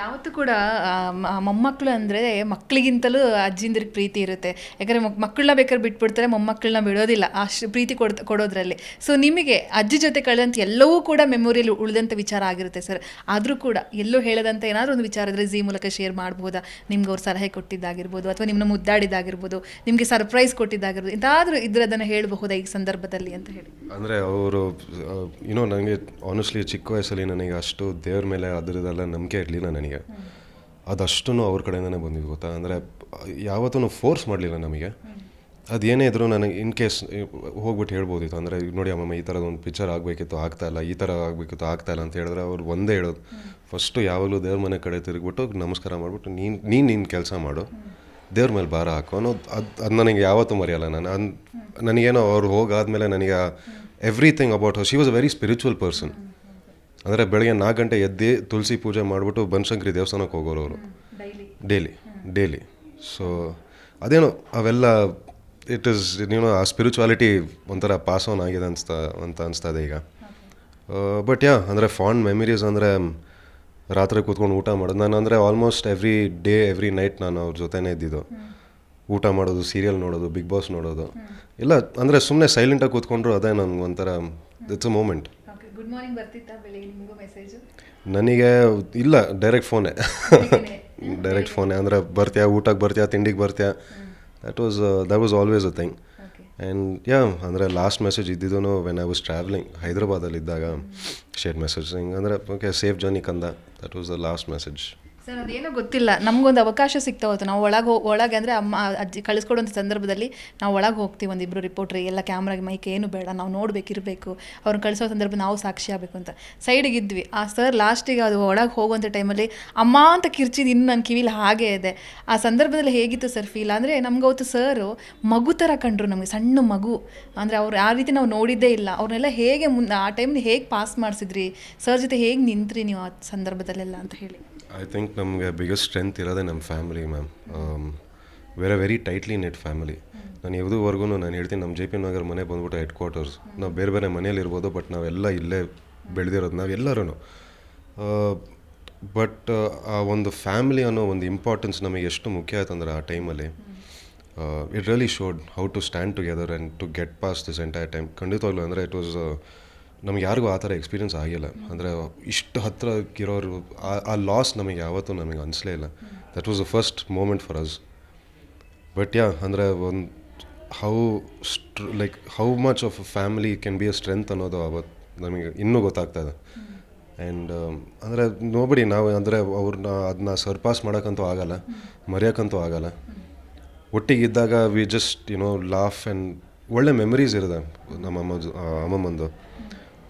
ಯಾವತ್ತೂ ಕೂಡ ಮೊಮ್ಮಕ್ಕಳು ಅಂದರೆ ಮಕ್ಕಳಿಗಿಂತಲೂ ಅಜ್ಜಿಂದ್ರಿಗೆ ಪ್ರೀತಿ ಇರುತ್ತೆ. ಯಾಕಂದರೆ ಮಕ್ಕಳನ್ನ ಬೇಕಾದ್ರೆ ಬಿಟ್ಬಿಡ್ತಾರೆ ಮೊಮ್ಮಕ್ಕಳನ್ನ ಬಿಡೋದಿಲ್ಲ. ಅಷ್ಟು ಪ್ರೀತಿ ಕೊಡ್ ಕೊಡೋದ್ರಲ್ಲಿ. ಸೊ ನಿಮಗೆ ಅಜ್ಜಿ ಜೊತೆ ಕಳೆದಂಥ ಎಲ್ಲವೂ ಕೂಡ ಮೆಮೊರಿಯಲ್ಲಿ ಉಳಿದಂಥ ವಿಚಾರ ಆಗಿರುತ್ತೆ ಸರ್. ಆದರೂ ಕೂಡ ಎಲ್ಲೂ ಹೇಳದಂಥ ಏನಾದರೂ ಒಂದು ವಿಚಾರ ಇದ್ರೆ ಝೀ ಮೂಲಕ ಶೇರ್ ಮಾಡ್ಬೋದಾ? ನಿಮ್ಗೆ ಅವ್ರು ಸಲಹೆ ಕೊಟ್ಟಿದ್ದಾಗಿರ್ಬೋದು, ಅಥವಾ ನಿಮ್ಮನ್ನ ಮುದ್ದಾಡಿದ್ದಾಗಿರ್ಬೋದು, ನಿಮಗೆ ಸರ್ಪ್ರೈಸ್ ಕೊಟ್ಟಿದ್ದಾಗಿರ್ಬೋದು ಇಂಥಾದರೂ ಇದ್ರೆ ಅದನ್ನು ಹೇಳಬಹುದಾ ಈ ಸಂದರ್ಭದಲ್ಲಿ ಅಂತ ಹೇಳಿ? ಅಂದರೆ ಅವರು ಏನೋ ನನಗೆ ಆನೆಸ್ಟ್ಲಿ ಚಿಕ್ಕ ವಯಸ್ಸಲ್ಲಿ ನನಗೆ ಅಷ್ಟು ದೇವ್ರ ಮೇಲೆ ಅದರದೆಲ್ಲ ನಂಬಿಕೆ ಇರಲಿಲ್ಲ. ನನಗೆ. ಅದಷ್ಟು ಅವ್ರ ಕಡೆಯಿಂದನೇ ಬಂದಿದ್ದು ಗೊತ್ತಾ? ಅಂದರೆ ಯಾವತ್ತೂ ಫೋರ್ಸ್ ಮಾಡಲಿಲ್ಲ ನಮಗೆ. ಅದೇನೇ ಇದ್ರೂ ನನಗೆ ಇನ್ ಕೇಸ್ ಹೋಗ್ಬಿಟ್ಟು ಹೇಳ್ಬೋದಿತ್ತು. ಅಂದರೆ ನೋಡಿ ಅಮ್ಮಮ್ಮ, ಈ ಥರದ ಒಂದು ಪಿಕ್ಚರ್ ಆಗಬೇಕಿತ್ತು, ಆಗ್ತಾ ಇಲ್ಲ, ಈ ಥರ ಆಗಬೇಕಿತ್ತು, ಆಗ್ತಾ ಇಲ್ಲ ಅಂತ ಹೇಳಿದ್ರೆ ಅವ್ರು ಒಂದೇ ಹೇಳೋದು. ಫಸ್ಟು ಯಾವಾಗಲೂ ದೇವ್ರ ಮನೆ ಕಡೆ ತಿರುಗಿಬಿಟ್ಟು ನಮಸ್ಕಾರ ಮಾಡಿಬಿಟ್ಟು, ನೀನು ನೀನು ನಿನ್ನ ಕೆಲಸ ಮಾಡು. ದೇವ್ರ ಮೇಲೆ ಭಾರ ಹಾಕು ಅನ್ನೋದು ಅದು ಅದು ನನಗೆ ಯಾವತ್ತೂ ಮರೆಯಲ್ಲ ನಾನು. ಅನ್, ನನಗೇನೋ ಅವ್ರು ಹೋಗಾದ್ಮೇಲೆ ನನಗೆ everything about she was a very spiritual person ಅಂದರೆ ಬೆಳಗ್ಗೆ ನಾಲ್ಕು ಗಂಟೆ ಎದ್ದು ತುಳಸಿ ಪೂಜೆ ಮಾಡಿಬಿಟ್ಟು ಬನಶಂಕರಿ ದೇವಸ್ಥಾನಕ್ಕೆ ಹೋಗೋರು ಅವರು. ಡೈಲಿ? ಡೈಲಿ ಸೊ ಅದೇನು ಅವೆಲ್ಲ ಇಟ್ ಇಸ್ ನೀನು ಆ ಸ್ಪಿರಿಚುವಾಲಿಟಿ ಒಂಥರ ಪಾಸ್ ಆನ್ ಆಗಿದೆ ಅನಿಸ್ತಾ ಅಂತ ಅನಿಸ್ತಾ ಇದೆ ಈಗ ಬಟ್ ಯಾ ಅಂದರೆ ಫಾಂಡ್ ಮೆಮರೀಸ್ ಅಂದರೆ ರಾತ್ರಿ ಕೂತ್ಕೊಂಡು ಊಟ ಮಾಡೋದು. ನಾನು ಅಂದರೆ almost every day every night ನಾನು ಅವ್ರ ಜೊತೆನೇ ಇದ್ದಿದ್ದು. ಊಟ ಮಾಡೋದು ಸೀರಿಯಲ್ ನೋಡೋದು ಬಿಗ್ ಬಾಸ್ ನೋಡೋದು. ಇಲ್ಲ ಅಂದರೆ ಸುಮ್ಮನೆ ಸೈಲೆಂಟಾಗಿ ಕೂತ್ಕೊಂಡ್ರು ಅದೇ ನನಗೆ ಒಂಥರ it's a moment good morning ಬರ್ತಿತ್ತಾ ಬೆಳಿಗ್ಗೆ ನಿಮಗೂ ಮೆಸೇಜು ನನಗೆ ಇಲ್ಲ ಡೈರೆಕ್ಟ್ ಫೋನೇ ಡೈರೆಕ್ಟ್ ಫೋನೇ ಅಂದರೆ ಬರ್ತೀಯಾ ಊಟಕ್ಕೆ ಬರ್ತೀಯಾ ತಿಂಡಿಗೆ ಬರ್ತೀಯಾ? That was that was always a thing and yeah ಅಂದರೆ ಲಾಸ್ಟ್ ಮೆಸೇಜ್ ಇದ್ದಿದ್ದು ವೆನ್ ಐ ವಾಸ್ ಟ್ರಾವೆಲಿಂಗ್ ಹೈದ್ರಾಬಾದಲ್ಲಿ ಇದ್ದಾಗ ಶೇರ್ ಮೆಸೇಜ್ ಹಿಂಗೆ ಅಂದರೆ ಓಕೆ ಸೇಫ್ ಜರ್ನಿ ಕಂದ. That was the last message sir, ಅದೇನೋ ಗೊತ್ತಿಲ್ಲ. ನಮಗೊಂದು ಅವಕಾಶ ಸಿಗ್ತಾ ಹೋಯ್ತು. ನಾವು ಒಳಗೆ ಹೋಗಿ ಒಳಗೆ ಅಂದರೆ ಅಮ್ಮ, ಅಜ್ಜಿ ಕಳಿಸ್ಕೊಡುವಂಥ ಸಂದರ್ಭದಲ್ಲಿ ನಾವು ಒಳಗೆ ಹೋಗ್ತೀವಿ ಒಂದಿಬ್ಬರು ರಿಪೋರ್ಟ್ರಿ ಎಲ್ಲ ಕ್ಯಾಮ್ರಾಗೆ ಮೈಕ್ ಏನು ಬೇಡ, ನಾವು ನೋಡಬೇಕಿರಬೇಕು ಅವ್ರನ್ನ ಕಳಿಸೋ ಸಂದರ್ಭ ನಾವು ಸಾಕ್ಷಿ ಆಗಬೇಕು ಅಂತ. ಸೈಡಿಗೆ ಇದ್ವಿ. ಆ ಸರ್ ಲಾಸ್ಟಿಗೆ ಅದು ಒಳಗೆ ಹೋಗುವಂಥ ಟೈಮಲ್ಲಿ ಅಮ್ಮ ಅಂತ ಕಿರ್ಚಿದ್ದು ಇನ್ನು ನನ್ನ ಕಿವಿಲಿ ಹಾಗೆ ಇದೆ. ಆ ಸಂದರ್ಭದಲ್ಲಿ ಹೇಗಿತ್ತು ಸರ್ ಫೀಲ್ ಅಂದರೆ ನಮ್ಗೆ ಅವತ್ತು ಸರು ಮಗು ಥರ ಕಂಡ್ರು ನಮಗೆ, ಸಣ್ಣ ಮಗು. ಅಂದರೆ ಅವ್ರು ಆ ರೀತಿ ನಾವು ನೋಡಿದ್ದೇ ಇಲ್ಲ. ಅವ್ರನ್ನೆಲ್ಲ ಹೇಗೆ ಮುಂದೆ ಆ ಟೈಮ್ನ ಹೇಗೆ ಪಾಸ್ ಮಾಡಿಸಿದ್ರಿ? ಸರ್ ಜೊತೆ ಹೇಗೆ ನಿಂತ್ರಿ ನೀವು ಆ ಸಂದರ್ಭದಲ್ಲೆಲ್ಲ ಅಂತ ಹೇಳಿ. ಐ ಥಿಂಕ್ ನಮಗೆ ಬಿಗ್ಗೆಸ್ಟ್ ಸ್ಟ್ರೆಂತ್ ಇರೋದೇ ನಮ್ಮ family ma'am very very tightly knit family ನಾನು ಯಾವುದೂವರೆಗೂ ನಾನು ಹೇಳ್ತೀನಿ ನಮ್ಮ ಜೆ ಪಿ ನಗರ್ ಮನೆ ಬಂದ್ಬಿಟ್ಟು ಹೆಡ್ ಕ್ವಾರ್ಟರ್ಸ್ ನಾವು ಬೇರೆ ಬೇರೆ ಮನೇಲಿ ಇರ್ಬೋದು ಬಟ್ ನಾವೆಲ್ಲ ಇಲ್ಲೇ ಬೆಳೆದಿರೋದು ನಾವೆಲ್ಲರೂ ಬಟ್ ಆ ಒಂದು ಫ್ಯಾಮಿಲಿ ಅನ್ನೋ ಒಂದು ಇಂಪಾರ್ಟೆನ್ಸ್ ನಮಗೆ ಎಷ್ಟು ಮುಖ್ಯ ಆಯ್ತಂದ್ರೆ ಆ ಟೈಮಲ್ಲಿ it really showed how to stand together and to get pass this entire time ಖಂಡಿತವಾಗ್ಲೂ ಅಂದರೆ ಇಟ್ ವಾಸ್ ನಮ್ಗೆ ಯಾರಿಗೂ ಆ ಥರ ಎಕ್ಸ್ಪೀರಿಯೆನ್ಸ್ ಆಗಿಲ್ಲ. ಅಂದರೆ ಇಷ್ಟು ಹತ್ತಿರಕ್ಕಿರೋರು ಇರೋರು ಆ- ಲಾಸ್ ನಮಗೆ ಯಾವತ್ತೂ ನಮಗೆ ಅನಿಸಲೇ ಇಲ್ಲ. That was the first moment for us but yeah ಅಂದರೆ ಒಂದು how ಸ್ಟ್ರ like how much of a family can be a strength ಅನ್ನೋದು ಅವತ್ತು ನಮಗೆ ಇನ್ನೂ ಗೊತ್ತಾಗ್ತಾ ಇದೆ. ಆ್ಯಂಡ್ ಅಂದರೆ ನೋಬಡಿ ನಾವು ಅಂದರೆ ಅವ್ರನ್ನ ಅದನ್ನ ಸರ್ಪಾಸ್ ಮಾಡೋಕ್ಕಂತೂ ಆಗಲ್ಲ, ಮರೆಯೋಕ್ಕಂತೂ ಆಗಲ್ಲ. ಒಟ್ಟಿಗಿದ್ದಾಗ we just you know laugh and ಒಳ್ಳೆ ಮೆಮರೀಸ್ ಇರುತ್ತೆ ನಮ್ಮ ಅಮ್ಮ ಅಮ್ಮಮ್ಮಂದು.